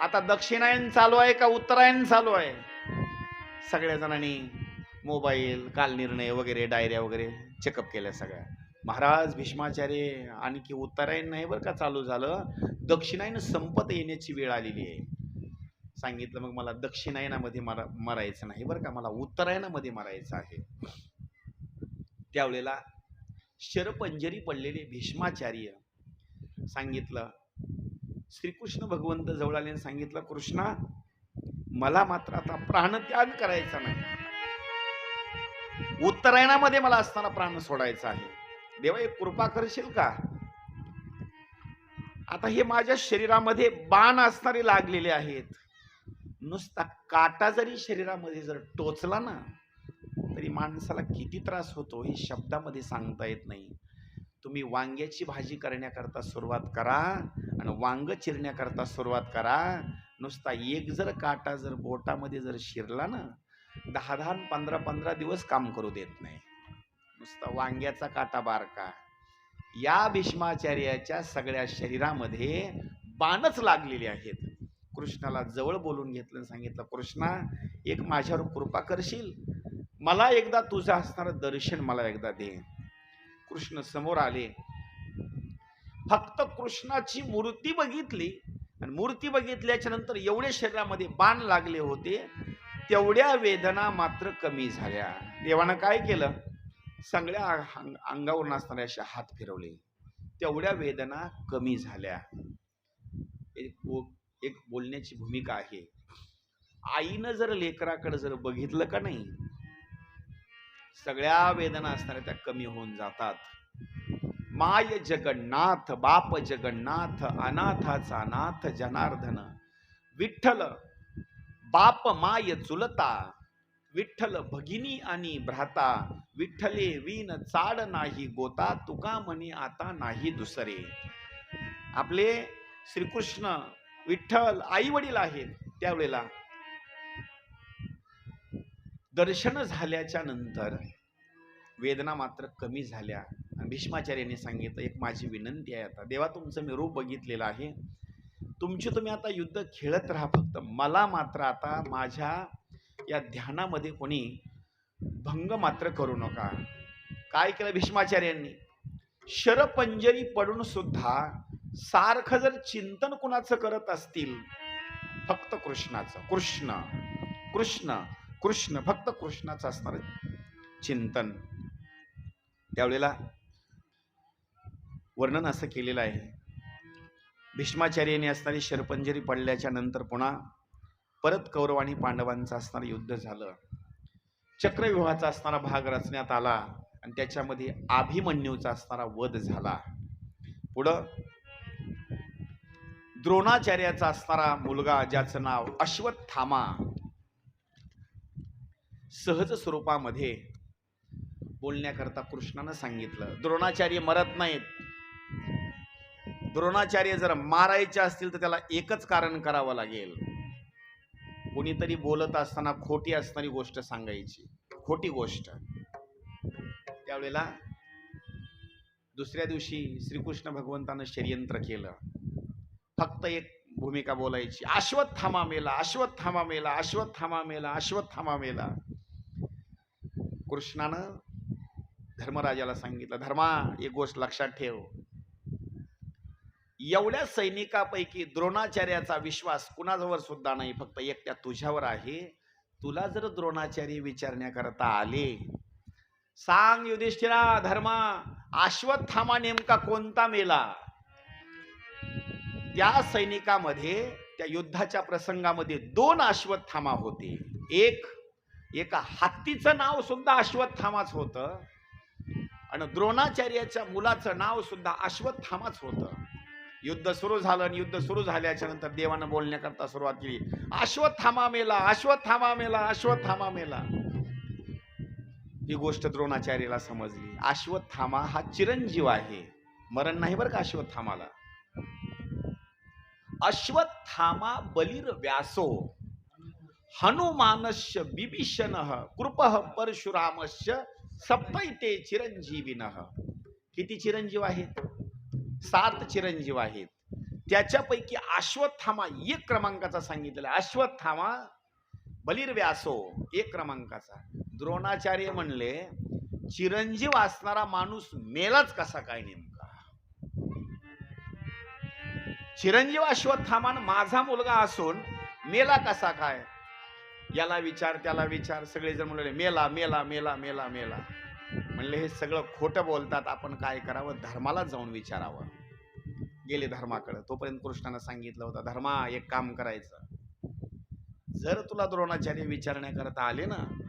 आता दक्षिणायन चालू आहे का उत्तरायण चालू आहे? सगळ्या जणांनी मोबाईल काल निर्णय वगैरे डायऱ्या वगैरे चेकअप केल्या सगळ्या. महाराज भीष्माचार्य आणखी उत्तरायण नाही बरं का चालू झालं? दक्षिणायन संपत येण्याची वेळ आलेली आहे. सांगितलं मग मला दक्षिणायनामध्ये मरा मरायचं नाही बरं का मला उत्तरायणामध्ये मरायचं आहे. त्यावेळेला शरपंजरी पडलेले भीष्माचार्य सांगितलं श्रीकृष्ण भगवंत जवळ आले सांगितलं कृष्णा मला मात्र आता प्राणत्याग करायचा नाही. उत्तरायणामध्ये मला असताना प्राण सोडायचा आहे. देवा एक कृपा करशील का? आता हे माझ्या शरीरामध्ये बाण असणारे लागलेले आहेत. नुसता काटा जरी शरीरामध्ये जर टोचला ना तरी माणसाला किती त्रास होतो हे शब्दामध्ये सांगता येत नाही. तुम्ही वांग्याची भाजी करण्याकरता सुरुवात करा आणि वांग चिरण्याकरता सुरुवात करा. नुसता एक जर काटा जर बोटामध्ये जर शिरला ना दहा दहा पंधरा पंधरा दिवस काम करू देत नाही. नुसता वांग्याचा काटा बारका. या भीष्माचार्याच्या सगळ्या शरीरामध्ये बाणच लागलेले आहेत. कृष्णाला जवळ बोलून घेतलं आणि सांगितलं कृष्णा एक माझ्यावर कृपा करशील? मला एकदा तुझं असणारं दर्शन मला एकदा दे. कृष्ण समोर आले. फक्त कृष्णाची मूर्ती बघितली आणि मूर्ती बघितल्याच्या नंतर एवढे शरीरामध्ये बाण लागले होते तेवढ्या वेदना मात्र कमी झाल्या. देवानं काय केलं? सगळ्या अंगावरून असणाऱ्या अशा हात फिरवले. तेवढ्या वेदना कमी झाल्या. एक एक बोलण्याची भूमिका आहे. आईनं जर लेकराकडे जर बघितलं का नाही सगळ्या वेदना असणाऱ्या त्या कमी होऊन जातात. माय जगन्नाथ बाप जगन्नाथ अनाथाचा नाथ जनार्दन विठ्ठल बाप माय चुलता विठ्ठल भगिनी आणि भ्राता विठ्ठले विन चाड नाही गोता तुका म्हणे आता नाही दुसरे. आपले श्रीकृष्ण विठ्ठल आई वडील आहेत त्यावेळेला. दर्शन झाल्याच्यानंतर वेदना मात्र कमी झाल्या. भीष्माचार्यांनी सांगितलं एक माझी विनंती आहे आता. देवा तुमचं मी रूप बघितलेलं आहे. तुमची तुम्ही आता युद्ध खेळत राहा फक्त. मला मात्र आता माझ्या या ध्यानामध्ये कोणी भंग मात्र करू नका. काय केलं भीष्माचार्यांनी? शरपंजरी पडून सुद्धा सारखं जर चिंतन कुणाचं करत असतील फक्त कृष्णाचं. कृष्ण कृष्ण. कृष्ण फक्त कृष्णाचं असणार चिंतन. त्यावेळेला वर्णन असं केलेलं आहे. भीष्माचार्याने असणारी शरपंजरी पडल्याच्या नंतर पुन्हा परत कौरव आणि पांडवांचं असणारं युद्ध झालं. चक्रव्यूहाचा असणारा भाग रचण्यात आला आणि त्याच्यामध्ये अभिमन्यूचा असणारा वध झाला. पुढं द्रोणाचार्याचा असणारा मुलगा ज्याचं नाव अश्वत्थामा सहज स्वरूपामध्ये बोलण्याकरता कृष्णानं सांगितलं. द्रोणाचार्य मरत नाहीत. द्रोणाचार्य जर मारायचे असतील तर त्याला एकच कारण करावं लागेल. कोणीतरी बोलत असताना खोटी असणारी गोष्ट सांगायची. खोटी गोष्ट. त्यावेळेला दुसऱ्या दिवशी श्रीकृष्ण भगवंतानं षडयंत्र केलं. फक्त एक भूमिका बोलायची. अश्वत्थामा मेला अश्वत्थामा मेला अश्वत्थामा मेला अश्वत्थामा मेला. कृष्णानं धर्मराजाला सांगितलं धर्मा एक गोष्ट लक्षात ठेव. एवढ्या सैनिकापैकी द्रोणाचार्याचा विश्वास कुणाजवळ सुद्धा नाही फक्त एकट्या तुझ्यावर आहे. तुला जर द्रोणाचार्य विचारण्याकरता आले सांग युधिष्ठिरा धर्मा अश्वत्थामा नेमका कोणता मेला? त्या सैनिकामध्ये त्या युद्धाच्या प्रसंगामध्ये दोन अश्वत्थामा होते. एक एका हत्तीचं नाव सुद्धा अश्वत्थामाच होतं. आणि द्रोणाचार्याच्या मुलाचं नाव सुद्धा अश्वत्थामाच होतं. युद्ध सुरू झालं आणि युद्ध सुरू झाल्याच्यानंतर देवानं बोलण्याकरता सुरुवात केली. अश्वत्थामा मेला अश्वत्थामा मेला अश्वत्थामा मेला. ही गोष्ट द्रोणाचार्याला समजली. अश्वत्थामा हा चिरंजीव आहे. मरण नाही बरं का अश्वत्थामाला? अश्वत्थामा बलिर व्यासो. हनुमानस्य बिभीषण कृप परशुरामस्य सप्तैते चिरंजीविन। किती चिरंजीव आहेत? सात चिरंजीव आहेत. त्याच्यापैकी अश्वत्थामा एक क्रमांकाचा सांगितलेला अश्वत्थामा बलिर्व्यासो एक क्रमांकाचा. द्रोणाचार्य म्हणले चिरंजीव असणारा माणूस मेलाच कसा काय नेमका? चिरंजीव अश्वत्थामान माझा मुलगा असून मेला कसा काय? याला विचार त्याला विचार सगळेजण म्हणले मेला मेला मेला मेला मेला. म्हणले हे सगळं खोटं बोलतात आपण काय करावं? धर्माला जाऊन विचारावं. गेले धर्माकडे. तोपर्यंत कृष्णानं सांगितलं होतं धर्मा एक काम करायचं. जर तुला द्रोणाचार्य विचारण्याकरता आले ना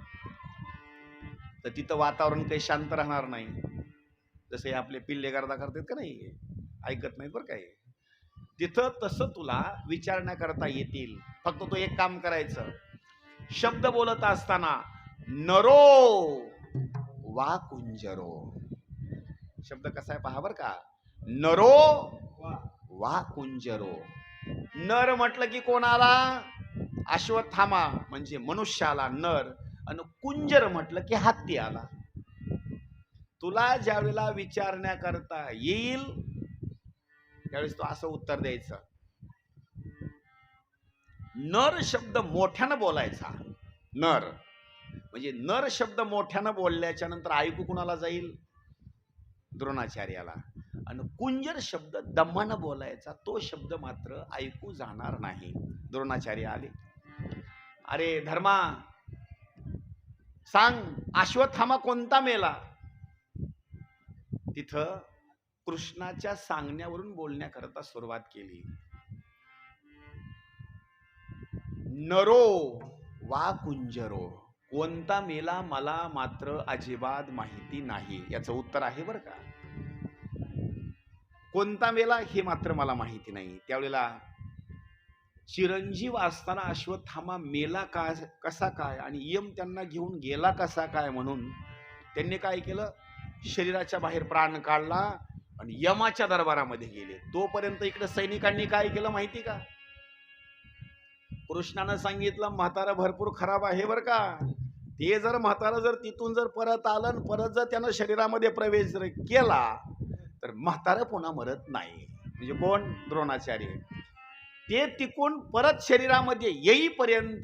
तर तिथं वातावरण काही शांत राहणार नाही. जसे आपले पिल्ले करता करतात का नाही? ऐकत नाहीत बरं काय तिथं तसं तुला विचारण्याकरता येतील. फक्त तो एक काम करायचं. शब्द बोलत असताना नरो वा कुंजरो. शब्द कसा आहे पहा बर का. नरो वा कुंजरो. नर म्हटलं की कोणाला? अश्वत्थामा म्हणजे मनुष्याला नर. आणि कुंजर म्हटलं की हत्ती आला तुला ज्यावेळेला विचारण्याकरता येईल त्यावेळेस तो असं उत्तर द्यायचं. नर शब्द मोठ्यानं बोलायचा. नर. म्हणजे नर शब्द मोठ्यानं बोलल्याच्या नंतर ऐकू कुणाला जाईल? द्रोणाचार्याला. आणि कुंजर शब्द दमानं बोलायचा तो शब्द मात्र ऐकू जाणार नाही. द्रोणाचार्य आले. अरे धर्मा सांग अश्वत्थामा कोणता मेला? तिथं कृष्णाच्या सांगण्यावरून बोलण्याकरता सुरुवात केली. नरो वा कुंजरो. कोणता मेला मला मात्र अजिबात माहिती नाही? याचं उत्तर आहे बरं का. कोणता मेला हे मात्र मला माहिती नाही. त्यावेळेला चिरंजीव असताना अश्वत्थामा मेला का कसा काय आणि यम त्यांना घेऊन गेला कसा काय म्हणून त्यांनी काय केलं? शरीराच्या बाहेर प्राण काढला आणि यमाच्या दरबारामध्ये गेले. तोपर्यंत इकडे सैनिकांनी काय केलं माहिती का? कृष्णानं सांगितलं म्हातारा भरपूर खराब आहे बरं का. ते जर म्हातारा जर तिथून जर परत आलं आणि परत जर त्यानं शरीरामध्ये प्रवेश जर केला तर म्हातारा पुन्हा मरत नाही. म्हणजे कोण? द्रोणाचार्य. ते तिकून परत शरीरामध्ये येईपर्यंत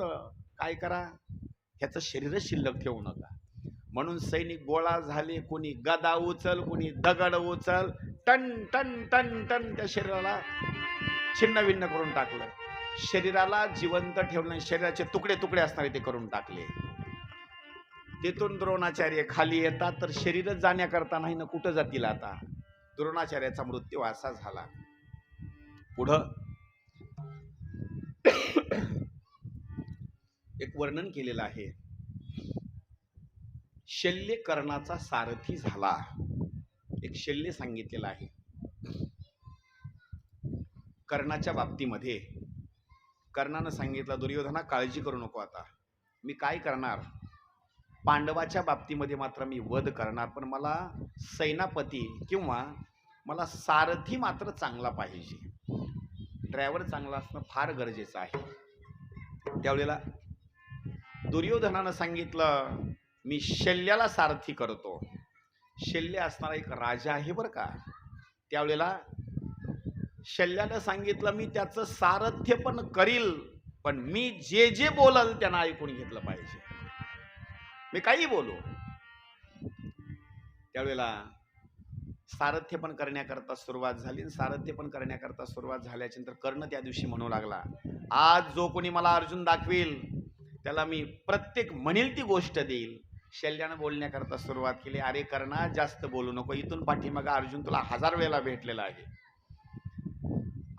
काय करा? ह्याचं शरीर शिल्लक ठेवू नका. म्हणून सैनिक गोळा झाले कोणी गदा उचल कोणी दगड उचल टन टन टन टन त्या शरीराला छिन्न भिन्न करून टाकलं. शरीराला जिवंत ठेवणे शरीराचे तुकडे तुकडे असणारे ते करून टाकले. तिथून द्रोणाचार्य खाली येतात तर शरीरच जाण्याकरता नाही ना कुठं जातील आता? द्रोणाचार्याचा मृत्यू असा झाला. पुढं एक वर्णन केलेलं आहे. शल्य कर्णाचा सारथी झाला. एक शल्य सांगितलेला आहे. कर्णाच्या बाबतीमध्ये कर्णानं सांगितलं दुर्योधना काळजी करू नको आता. मी काय करणार? पांडवाच्या बाबतीमध्ये मात्र मी वध करणार पण मला सेनापती किंवा मला सारथी मात्र चांगला पाहिजे. ड्रायव्हर चांगला असणं फार गरजेचं आहे. त्यावेळेला दुर्योधनानं सांगितलं मी शल्याला सारथी करतो. शल्य असणारा एक राजा आहे बरं का. त्यावेळेला शल्यानं सांगितलं मी त्याचं सारथ्य पण करील पण मी जे जे बोलल त्यांना ऐकून घेतलं पाहिजे. मी काही बोलू. त्यावेळेला सारथ्य पण करण्याकरता सुरुवात झाली. सारथ्य पण करण्याकरता सुरुवात झाल्याच्यानंतर कर्ण त्या दिवशी म्हणू लागला आज जो कोणी मला अर्जुन दाखवेल त्याला मी प्रत्येक म्हणेल ती गोष्ट देईल. शल्यानं बोलण्याकरता सुरुवात केली अरे कर्णा जास्त बोलू नको. इथून पाठीमागा अर्जुन तुला हजार वेळेला भेटलेला आहे.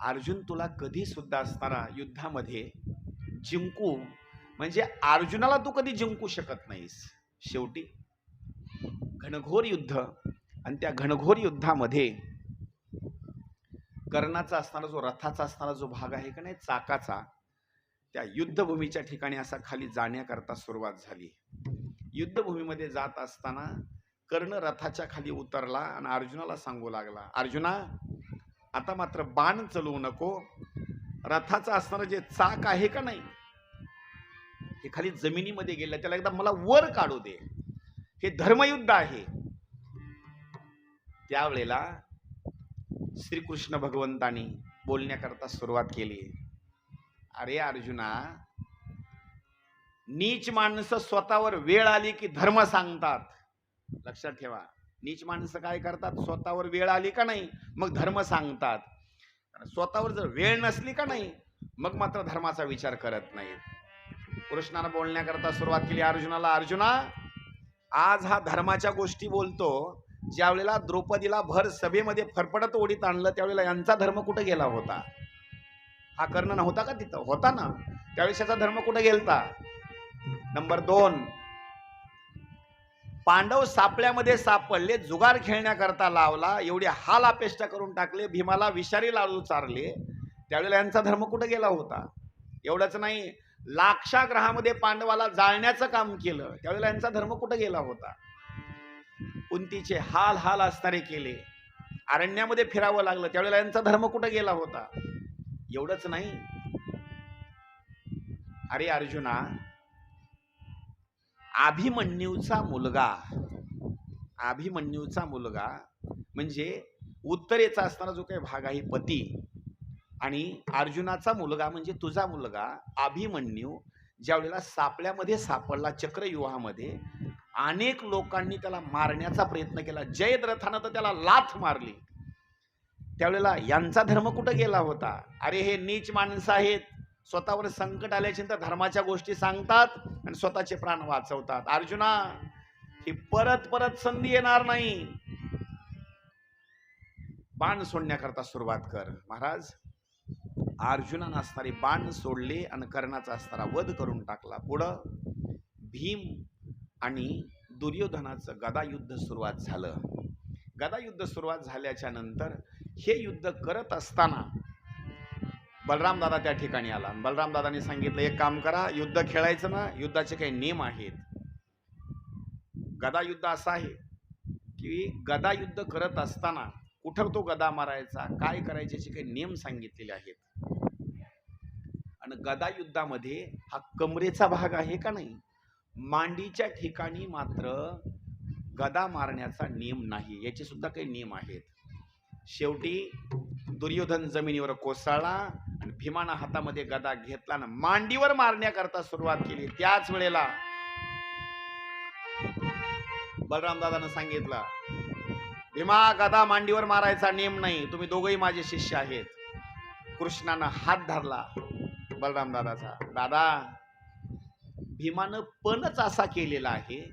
अर्जुन तुला कधी सुद्धा युद्धामध्ये जिंकू म्हणजे अर्जुनाला तू कधी जिंकू शकत नाहीस. शेवटी घनघोर युद्ध आणि त्या घनघोर युद्धामध्ये कर्णाचा असणारा जो रथाचा असणारा जो भाग आहे का नाही चाकाचा त्या युद्धभूमीच्या ठिकाणी असा खाली जाण्याकरता सुरुवात झाली. युद्धभूमीमध्ये जात असताना कर्ण रथाच्या खाली उतरला आणि अर्जुनाला सांगू लागला अर्जुना आता मात्र बाण चलवू नको. रथाचं असणारं जे चाक आहे का नाही हे खाली जमिनीमध्ये गेलं त्याला एकदा मला वर काढू दे. हे धर्मयुद्ध आहे. त्यावेळेला श्रीकृष्ण भगवंतानी बोलण्याकरता सुरुवात केली. अरे अर्जुना नीच माणसं स्वतःवर वेळ आली की धर्म सांगतात. लक्षात ठेवा. नीच माणसं काय करतात? स्वतःवर वेळ आली का नाही? मग धर्म सांगतात. स्वतःवर जर वेळ नसली का नाही मग मात्र धर्माचा विचार करत नाहीत. कृष्णानं बोलण्याकरता सुरुवात केली अर्जुनाला अर्जुना आज हा धर्माच्या गोष्टी बोलतो. ज्या वेळेला द्रौपदीला भर सभेमध्ये फरफडत ओढीत आणलं त्यावेळेला यांचा धर्म कुठे गेला होता? हा कर्ण नव्हता का तिथं? होता ना. त्यावेळेस याचा धर्म कुठे गेलता? नंबर दोन पांडव सापळ्यामध्ये सापडले जुगार खेळण्याकरता लावला एवढे हाल अपेष्टा करून टाकले भीमाला विषारी लाडू चारले. त्यावेळेला यांचा धर्म कुठं गेला होता? एवढंच नाही लाक्षाग्रहामध्ये पांडवाला जाळण्याचं काम केलं त्यावेळेला यांचा धर्म कुठं गेला होता? कुंतीचे हाल हाल असणारे केले अरण्यामध्ये फिरावं लागलं त्यावेळेला यांचा धर्म कुठं गेला होता? एवढंच नाही. अरे अर्जुना अभिमन्यूचा मुलगा. अभिमन्यूचा मुलगा म्हणजे उत्तरेचा असणारा जो काही भाग आहे पती. आणि अर्जुनाचा मुलगा म्हणजे तुझा मुलगा अभिमन्यू ज्या वेळेला सापळ्यामध्ये सापडला चक्रव्यूहामध्ये अनेक लोकांनी त्याला मारण्याचा प्रयत्न केला. जयद्रथानं तर त्याला लाथ मारली. त्यावेळेला यांचा धर्म कुठं गेला होता? अरे हे नीच माणसं आहेत. स्वतःवर संकट आल्याच्या तर धर्माच्या गोष्टी सांगतात आणि स्वतःचे प्राण वाचवतात. अर्जुना ही परत परत संधी येणार नाही. बाण सोडण्याकरता सुरुवात कर. महाराज अर्जुनानं असणारे बाण सोडले आणि कर्णाचा असणारा वध करून टाकला. पुढं भीम आणि दुर्योधनाचं गदायुद्ध सुरुवात झालं. गदायुद्ध सुरुवात झाल्याच्यानंतर हे युद्ध करत असताना बलराम दादा त्या ठिकाणी आला. बलरामदादांनी सांगितलं एक काम करा युद्ध खेळायचं ना युद्धाचे काही नियम आहेत. गदा युद्ध असं आहे की गदा युद्ध करत असताना कुठं तो गदा मारायचा काय करायचे याचे काही नियम सांगितलेले आहेत. आणि गदा युद्धामध्ये हा कमरेचा भाग आहे का नाही? मांडीच्या ठिकाणी मात्र गदा मारण्याचा नियम नाही याचे सुद्धा काही नियम आहेत. शेवटी दुर्योधन जमिनीवर कोसळला भीमानं हातामध्ये गदा घेतला ना मांडीवर मारण्याकरता सुरुवात केली. त्याच वेळेला बलराम दादानं सांगितलं भीमा गदा मांडीवर मारायचा नियम नाही. तुम्ही दोघही माझे शिष्य आहेत. कृष्णानं हात धरला बलराम दादाचा. दादा भीमानं पणच असा केलेला आहे.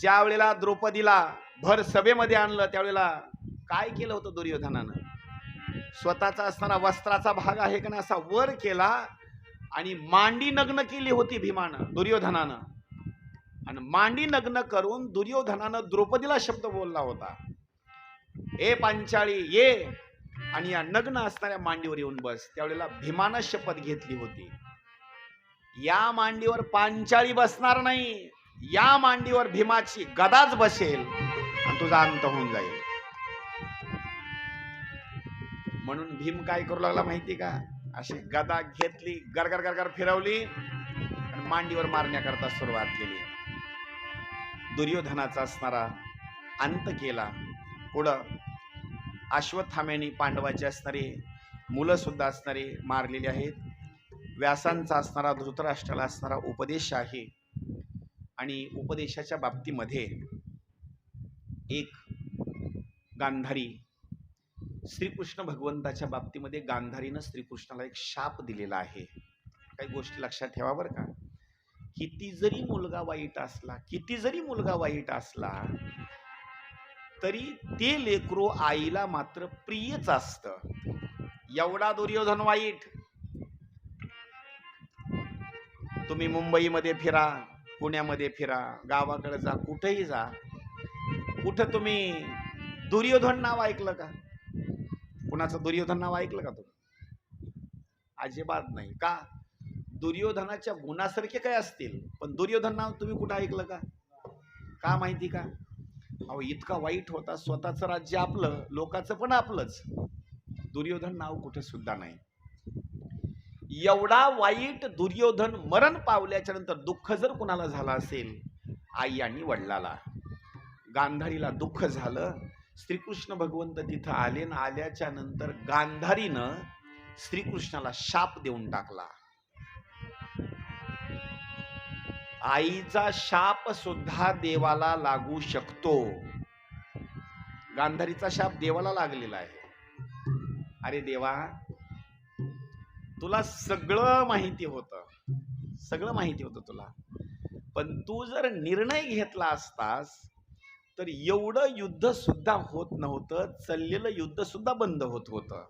ज्या वेळेला द्रौपदीला भर सभेमध्ये आणलं त्यावेळेला काय केलं होतं दुर्योधनानं? स्वतःचा असताना वस्त्राचा भाग आहे का नाही असा वर केला आणि मांडी नग्न केली होती भीमानं दुर्योधनानं. आणि मांडी नग्न करून दुर्योधनानं द्रौपदीला शब्द बोलला होता. ए पांचाळी ये. आणि या नग्न असणाऱ्या मांडीवर येऊन बस. त्यावेळेला भीमानं शपथ घेतली होती. या मांडीवर पांचाळी बसणार नाही. या मांडीवर भीमाची गदाच बसेल आणि तुझा अंत होऊन जाईल. म्हणून भीम काय करू लागला माहिती का? अशी गदा घेतली गरगर गरगर फिरवली आणि मांडीवर मारण्याकरता सुरुवात केली दुर्योधनाचा असणारा अंत केला पुढं अश्वत्थाम्याने पांडवाचे असणारे मुलं सुद्धा असणारे मारलेली आहेत व्यासांचा असणारा धृतराष्ट्राला असणारा उपदेश आहे आणि उपदेशाच्या बाबतीमध्ये एक गांधारी श्रीकृष्ण भगवंताच्या बाबतीमध्ये गांधारीनं श्रीकृष्णाला एक शाप दिलेला आहे. काही गोष्टी लक्षात ठेवा बरं का. किती जरी मुलगा वाईट असला किती जरी मुलगा वाईट असला तरी ते लेकरो आईला मात्र प्रियच असत. एवढा दुर्योधन वाईट. तुम्ही मुंबईमध्ये फिरा पुण्यामध्ये फिरा गावाकडे जा कुठेही जा. कुठं तुम्ही दुर्योधन नाव ऐकलं का? कुणाचं दुर्योधन नाव ऐकलं का तुम्ही? अजिबात नाही. का? दुर्योधनाच्या गुणासारखे काय असतील? पण दुर्योधन नाव तुम्ही कुठं ऐकलं का? का माहिती का? अहो इतका वाईट होता. स्वतःचं राज्य आपलं लोकांचं पण आपलंच. दुर्योधन नाव कुठे सुद्धा नाही. एवढा वाईट दुर्योधन मरण पावल्याच्या नंतर दुःख जर कुणाला झालं असेल आई आणि वडिलाला गांधारीला दुःख झालं श्रीकृष्ण भगवंत तिथं आले ना आल्याच्यानंतर गांधारीनं श्रीकृष्णाला शाप देऊन टाकला. आईचा शाप सुद्धा देवाला लागू शकतो. गांधारीचा शाप देवाला लागलेला आहे. अरे देवा तुला सगळं माहिती होतं. सगळं माहिती होतं तुला. पण तू जर निर्णय घेतला असतास तर एवढं युद्ध सुद्धा होत नव्हतं चाललेलं युद्ध सुद्धा बंद होत होतं.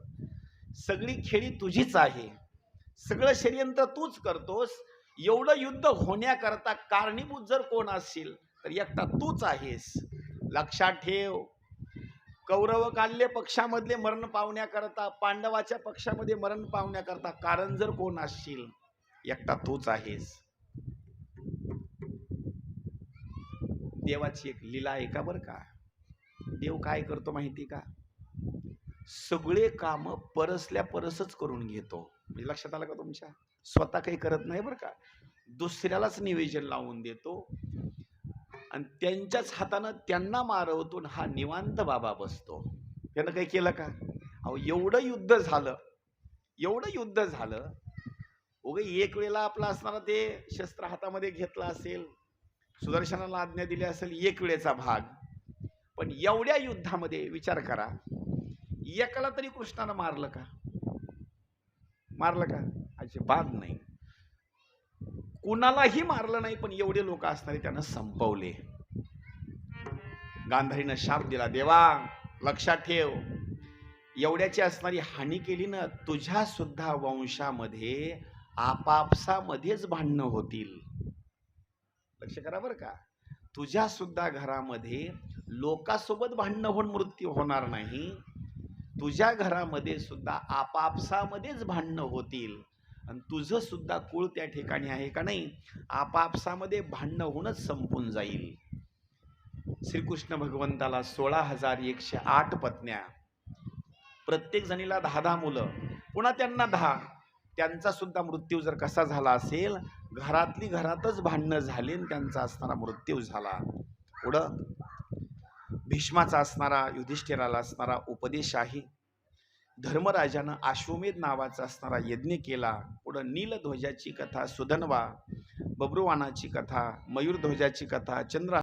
सगळी खेळी तुझीच आहे. सगळं षडयंत्र तूच करतोस. एवढं युद्ध होण्याकरता कारणीभूत जर कोण असशील तर एकटा तूच आहेस. लक्षात ठेव. कौरव काल्य पक्षामधले मरण पावण्याकरता पांडवाच्या पक्षामध्ये मरण पावण्याकरता कारण जर कोण असशील एकटा तूच आहेस. देवाची एक लीला आहे का बरं का? देव काय करतो माहिती का? सगळे काम परसल्या परसच करून घेतो. म्हणजे लक्षात आलं का तुमच्या? स्वतः काही करत नाही बरं का? दुसऱ्यालाच निवेदन लावून देतो. आणि त्यांच्याच हातानं त्यांना मारवतून हा निवांत बाबा बसतो. त्यानं काही केलं का? अहो एवढं युद्ध झालं. एवढं युद्ध झालं. उग एक वेळेला आपला असणारा ते शस्त्र हातामध्ये घेतलं असेल सुदर्शनाला आज्ञा दिली असेल एक वेळेचा भाग. पण एवढ्या युद्धामध्ये विचार करा एकाला तरी कृष्णानं मारलं का? मारलं का? अजिबात नाही. कुणालाही मारलं नाही पण एवढे लोक असणारे त्यानं संपवले. गांधारीनं शाप दिला देवा लक्षात ठेव. एवढ्याची असणारी हानी केली ना तुझ्या सुद्धा वंशामध्ये आपापसामध्येच भांडणं होतील. लक्ष करा बरं का? तुझ्या सुद्धा घरामध्ये लोकासोबत भांडणं होऊन मृत्यू होणार नाही. तुझ्या घरामध्ये सुद्धा आपापसामध्येच भांडणं होतील. आणि तुझं सुद्धा कुळ त्या ठिकाणी आहे का नाही? आपापसामध्ये भांडणं होऊनच संपून जाईल. श्रीकृष्ण भगवंताला सोळा हजार एकशे आठ पत्न्या. प्रत्येक जणीला दहा दहा मुलं. पुन्हा त्यांना दहा. त्यांचा सुद्धा मृत्यू जर कसा झाला असेल घरातली घरातच भांडणं झाली आणि त्यांचा असणारा मृत्यू झाला. पुढं? भीष्माचा असणारा युधिष्ठिराला असणारा उपदेश आहे धर्मराजानं अश्वमेध नावाचा असणारा यज्ञ केला. पुढं नीलध्वजाची कथा सुधनवा बब्रुवानाची कथा मयूरध्वजाची कथा चंद्र